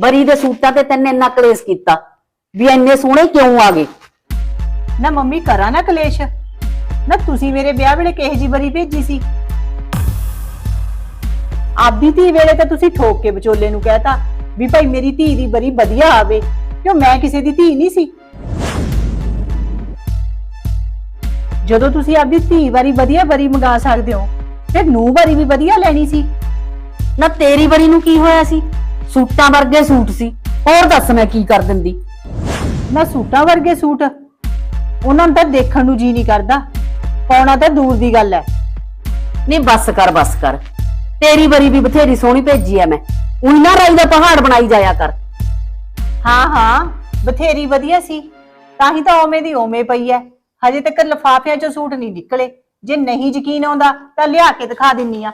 ਬਰੀ ਦੇ ਸੂਟਾਂ ਤੇ ਤੈਨੇ ਇੰਨਾ ਕਲੇਸ਼ ਕੀਤਾ ਵੀ ਇੰਨੇ ਸੋਹਣੇ ਕਿਉਂ ਆ ਗਏ? ਨਾ ਮੰਮੀ ਕਰਾਂ ਨਾ ਕਲੇਸ਼। ਨਾ ਤੁਸੀਂ ਮੇਰੇ ਵਿਆਹ ਵੇਲੇ ਕਿਹੋ ਜੀ ਬਰੀ ਭੇਜੀ ਸੀ? ਆਪਦੀ ਧੀ ਵੇਲੇ ਤਾਂ ਤੁਸੀਂ ਠੋਕ ਕੇ ਵਿਚੋਲੇ ਨੂੰ ਕਹਿਤਾ ਵੀ ਭਾਈ ਮੇਰੀ ਧੀ ਦੀ ਬਰੀ ਵਧੀਆ ਆਵੇ ਕਿਉਂ ਮੈਂ ਕਿਸੇ ਦੀ ਧੀ ਨਹੀਂ ਸੀ? ਜਦੋਂ ਤੁਸੀਂ ਆਪਦੀ ਧੀ ਵਾਰੀ ਵਧੀਆ ਬਰੀ ਮੰਗਾ ਸਕਦੇ ਹੋ ਫਿਰ ਨੂੰ ਵਾਰੀ ਵੀ ਵਧੀਆ ਲੈਣੀ ਸੀ। ਨਾ ਤੇਰੀ ਬਰੀ ਨੂੰ ਕੀ ਹੋਇਆ ਸੀ? ਸੂਟਾਂ ਵਰਗੇ ਸੂਟ ਸੀ। ਹੋਰ ਦੱਸ ਮੈਂ ਕੀ ਕਰ ਦਿੰਦੀ? ਨਾ ਸੂਟਾਂ ਵਰਗੇ ਸੂਟ। ਉਹਨਾਂ ਨੂੰ ਤਾਂ ਦੇਖਣ ਨੂੰ ਜੀ ਨਹੀਂ ਕਰਦਾ। ਪਾਉਣਾ ਤਾਂ ਦੂਰ ਦੀ ਗੱਲ ਹੈ। ਨਹੀਂ, ਬੱਸ ਕਰ ਬੱਸ ਕਰ। ਤੇਰੀ ਬਰੀ ਵੀ ਬਥੇਰੀ ਸੋਹਣੀ ਭੇਜੀ ਐ ਮੈਂ। ਉਹੀ ਨਾ ਰਾਈ ਦਾ ਪਹਾੜ ਬਣਾਈ ਜਾਇਆ ਕਰ। ਹਾਂ ਹਾਂ, ਬਥੇਰੀ ਵਧੀਆ ਸੀ। ਤਾਂ ਹੀ ਤਾਂ ਓਵੇਂ ਦੀ ਓਵੇਂ ਪਈ ਐ। ਹਜੇ ਤੱਕ ਲਫਾਫਿਆਂ ਚੋਂ ਸੂਟ ਨਹੀਂ ਨਿਕਲੇ। ਜੇ ਨਹੀਂ ਯਕੀਨ ਆਉਂਦਾ ਤਾਂ ਲਿਆ ਕੇ ਦਿਖਾ ਦਿੰਨੀ ਆ।